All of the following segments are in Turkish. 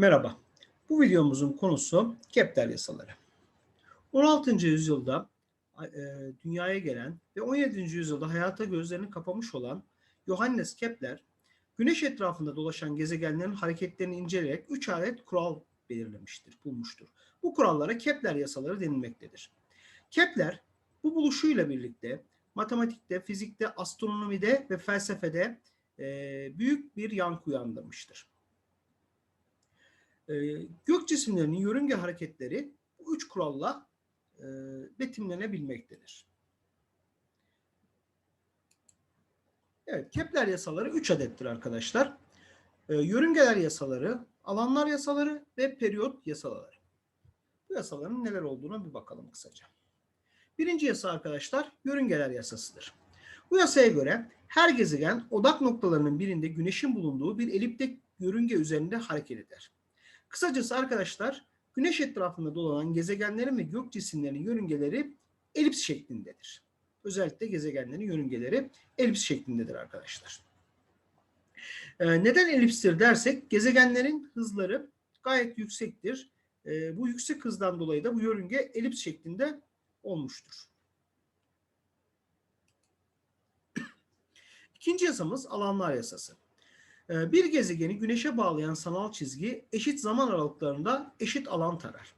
Merhaba. Bu videomuzun konusu Kepler yasaları. 16. yüzyılda e, dünyaya gelen ve 17. yüzyılda hayata gözlerini kapamış olan Johannes Kepler, Güneş etrafında dolaşan gezegenlerin hareketlerini inceleyerek 3 adet kural belirlemiştir, bulmuştur. Bu kurallara Kepler yasaları denilmektedir. Kepler bu buluşuyla birlikte matematikte, fizikte, astronomide ve felsefede e, büyük bir yankı uyandırmıştır. E, gök cisimlerinin yörünge hareketleri bu üç kuralla e, betimlenebilmektedir. Evet, Kepler yasaları 3 adettir arkadaşlar. E, yörüngeler yasaları, alanlar yasaları ve periyot yasaları. Bu yasaların neler olduğuna bir bakalım kısaca. Birinci yasa arkadaşlar yörüngeler yasasıdır. Bu yasaya göre her gezegen odak noktalarının birinde güneşin bulunduğu bir eliptik yörünge üzerinde hareket eder. Kısacası arkadaşlar güneş etrafında dolanan gezegenlerin ve gök cisimlerinin yörüngeleri elips şeklindedir. Özellikle gezegenlerin yörüngeleri elips şeklindedir arkadaşlar. Ee, neden elipstir dersek gezegenlerin hızları gayet yüksektir. Ee, bu yüksek hızdan dolayı da bu yörünge elips şeklinde olmuştur. İkinci yasamız alanlar yasası. Ee, bir gezegeni güneşe bağlayan sanal çizgi eşit zaman aralıklarında eşit alan tarar.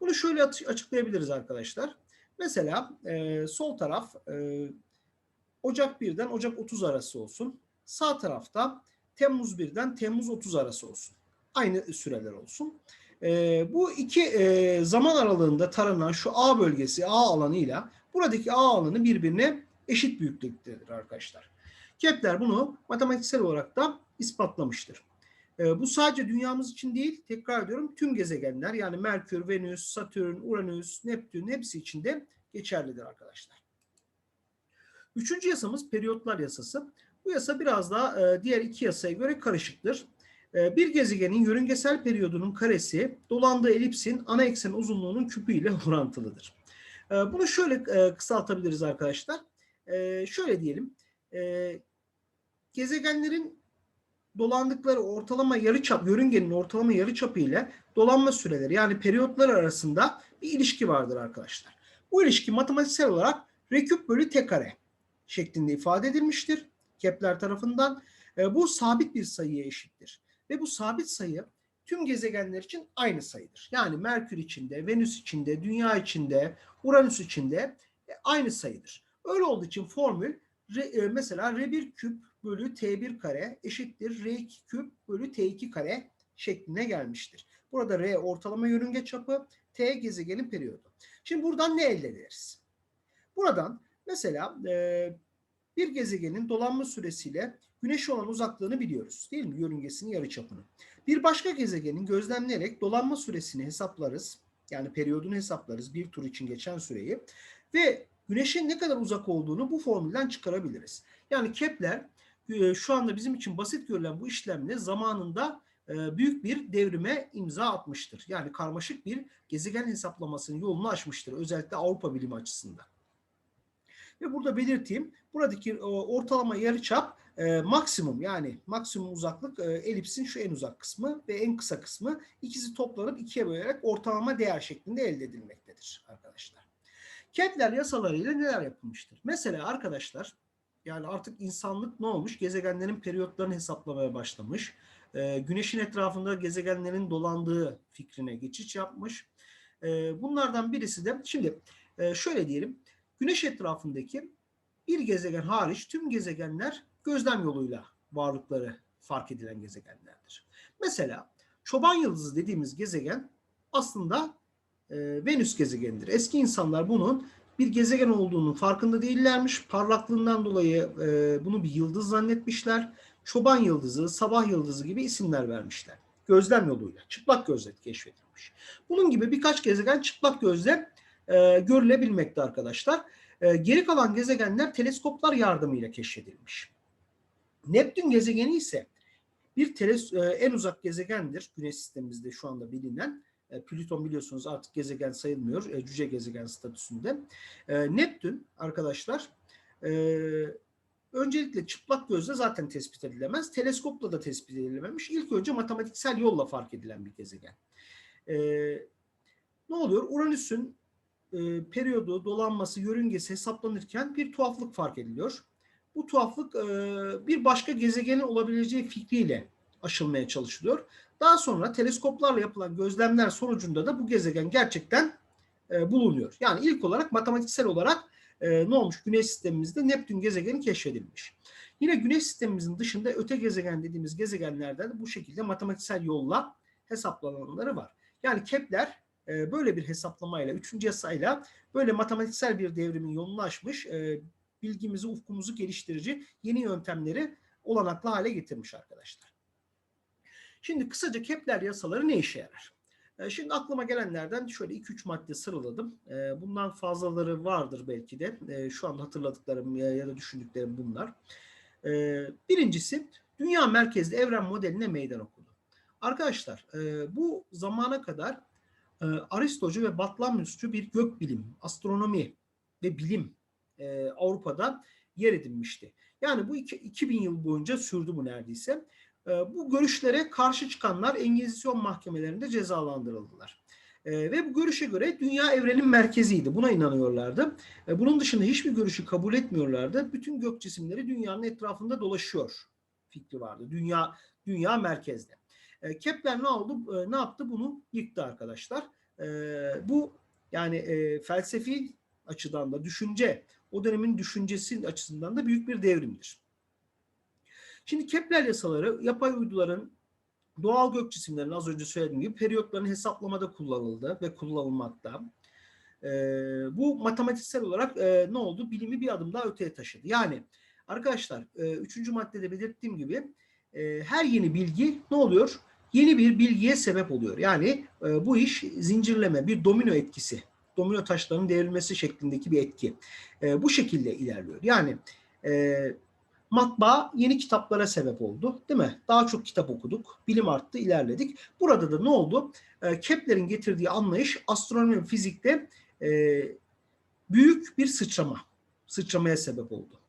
Bunu şöyle açıklayabiliriz arkadaşlar. Mesela e, sol taraf e, Ocak 1'den Ocak 30 arası olsun. Sağ tarafta Temmuz 1'den Temmuz 30 arası olsun. Aynı süreler olsun. E, bu iki e, zaman aralığında taranan şu A bölgesi A alanıyla buradaki A alanı birbirine eşit büyüklüktedir arkadaşlar. Kepler bunu matematiksel olarak da ispatlamıştır. E, bu sadece dünyamız için değil, tekrar ediyorum tüm gezegenler yani Merkür, Venüs, Satürn, Uranüs, Neptün hepsi için de geçerlidir arkadaşlar. Üçüncü yasamız periyotlar yasası. Bu yasa biraz daha e, diğer iki yasaya göre karışıktır. E, bir gezegenin yörüngesel periyodunun karesi dolandığı elipsin ana eksen uzunluğunun küpü ile orantılıdır. E, bunu şöyle e, kısaltabiliriz arkadaşlar. E, şöyle diyelim. E, gezegenlerin dolandıkları ortalama yarıçap, yörüngenin ortalama yarıçapı ile dolanma süreleri yani periyotlar arasında bir ilişki vardır arkadaşlar. Bu ilişki matematiksel olarak r küp bölü t kare şeklinde ifade edilmiştir Kepler tarafından. E, bu sabit bir sayıya eşittir. Ve bu sabit sayı tüm gezegenler için aynı sayıdır. Yani Merkür içinde, Venüs içinde, Dünya içinde, Uranüs içinde e, aynı sayıdır. Öyle olduğu için formül e, mesela R1 küp bölü T1 kare eşittir R2 küp bölü T2 kare şekline gelmiştir. Burada R ortalama yörünge çapı, T gezegenin periyodu. Şimdi buradan ne elde ederiz? Buradan mesela e, bir gezegenin dolanma süresiyle Güneş'e olan uzaklığını biliyoruz değil mi? Yörüngesinin yarıçapını. Bir başka gezegenin gözlemleyerek dolanma süresini hesaplarız. Yani periyodunu hesaplarız bir tur için geçen süreyi. Ve Güneş'in ne kadar uzak olduğunu bu formülden çıkarabiliriz. Yani Kepler e, şu anda bizim için basit görülen bu işlemle zamanında e, büyük bir devrime imza atmıştır. Yani karmaşık bir gezegen hesaplamasının yolunu açmıştır. Özellikle Avrupa bilimi açısından. Ve burada belirteyim buradaki e, ortalama yarıçap e, maksimum yani maksimum uzaklık elipsin şu en uzak kısmı ve en kısa kısmı ikisi toplanıp ikiye bölerek ortalama değer şeklinde elde edilmektedir arkadaşlar. Kepler yasalarıyla neler yapılmıştır? Mesela arkadaşlar yani artık insanlık ne olmuş? Gezegenlerin periyotlarını hesaplamaya başlamış. E, güneşin etrafında gezegenlerin dolandığı fikrine geçiş yapmış. E, bunlardan birisi de şimdi e, şöyle diyelim. Güneş etrafındaki bir gezegen hariç tüm gezegenler gözlem yoluyla varlıkları fark edilen gezegenlerdir. Mesela çoban yıldızı dediğimiz gezegen aslında e, Venüs gezegenidir. Eski insanlar bunun bir gezegen olduğunun farkında değillermiş. Parlaklığından dolayı e, bunu bir yıldız zannetmişler. Çoban yıldızı, sabah yıldızı gibi isimler vermişler. Gözlem yoluyla, çıplak gözle keşfedilmiş. Bunun gibi birkaç gezegen çıplak gözle e, görülebilmekte arkadaşlar. E, geri kalan gezegenler teleskoplar yardımıyla keşfedilmiş. Neptün gezegeni ise bir teles, e, en uzak gezegendir Güneş sistemimizde şu anda bilinen. E, Plüton biliyorsunuz artık gezegen sayılmıyor. E, cüce gezegen statüsünde. E, Neptün arkadaşlar öncelikle çıplak gözle zaten tespit edilemez. Teleskopla da tespit edilememiş. İlk önce matematiksel yolla fark edilen bir gezegen. Ne oluyor? Uranüs'ün periyodu, dolanması, yörüngesi hesaplanırken bir tuhaflık fark ediliyor. Bu tuhaflık bir başka gezegenin olabileceği fikriyle aşılmaya çalışılıyor. Daha sonra teleskoplarla yapılan gözlemler sonucunda da bu gezegen gerçekten e, bulunuyor. Yani ilk olarak matematiksel olarak e, ne olmuş? Güneş sistemimizde Neptün gezegeni keşfedilmiş. Yine Güneş sistemimizin dışında öte gezegen dediğimiz gezegenlerden de bu şekilde matematiksel yolla hesaplananları var. Yani Kepler e, böyle bir hesaplamayla, üçüncü yasayla böyle matematiksel bir devrimin yolunu açmış, e, bilgimizi, ufkumuzu geliştirici yeni yöntemleri olanaklı hale getirmiş arkadaşlar. Şimdi kısaca Kepler yasaları ne işe yarar? E, şimdi aklıma gelenlerden şöyle 2-3 madde sıraladım. E, bundan fazlaları vardır belki de. E, şu an hatırladıklarım ya da düşündüklerim bunlar. Birincisi dünya merkezli evren modeline meydan okudu. Arkadaşlar bu zamana kadar Aristocu ve Batlamyusçu bir gökbilim, astronomi ve bilim Avrupa'da yer edinmişti. Yani bu 2000 yıl boyunca sürdü bu neredeyse. Bu görüşlere karşı çıkanlar Engizisyon mahkemelerinde cezalandırıldılar. Ve bu görüşe göre dünya evrenin merkeziydi. Buna inanıyorlardı. Bunun dışında hiçbir görüşü kabul etmiyorlardı. Bütün gök cisimleri dünyanın etrafında dolaşıyor fikri vardı. Dünya dünya merkezde. Kepler ne oldu? Ne yaptı? Bunu yıktı arkadaşlar. Bu yani felsefi açıdan da düşünce, o dönemin düşüncesi açısından da büyük bir devrimdir. Şimdi Kepler yasaları yapay uyduların doğal gök cisimlerinin az önce söylediğim gibi periyotların hesaplamada kullanıldı ve kullanılmakta. E, bu matematiksel olarak e, ne oldu? Bilimi bir adım daha öteye taşıdı. Yani arkadaşlar e, üçüncü maddede belirttiğim gibi e, her yeni bilgi ne oluyor? Yeni bir bilgiye sebep oluyor. Yani e, bu iş zincirleme, bir domino etkisi. Domino taşlarının devrilmesi şeklindeki bir etki. E, bu şekilde ilerliyor. Yani e, matbaa yeni kitaplara sebep oldu. Değil mi? Daha çok kitap okuduk. Bilim arttı, ilerledik. Burada da ne oldu? E, Kepler'in getirdiği anlayış astronomi ve fizikte e, büyük bir sıçrama. Sıçramaya sebep oldu.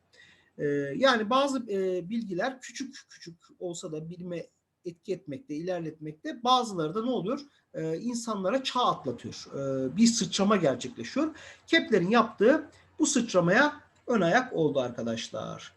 E, yani bazı e, bilgiler küçük küçük olsa da bilime etki etmekte, ilerletmekte bazıları da ne oluyor? Ee, insanlara çağ atlatıyor. Ee, bir sıçrama gerçekleşiyor. Kepler'in yaptığı bu sıçramaya ön ayak oldu arkadaşlar.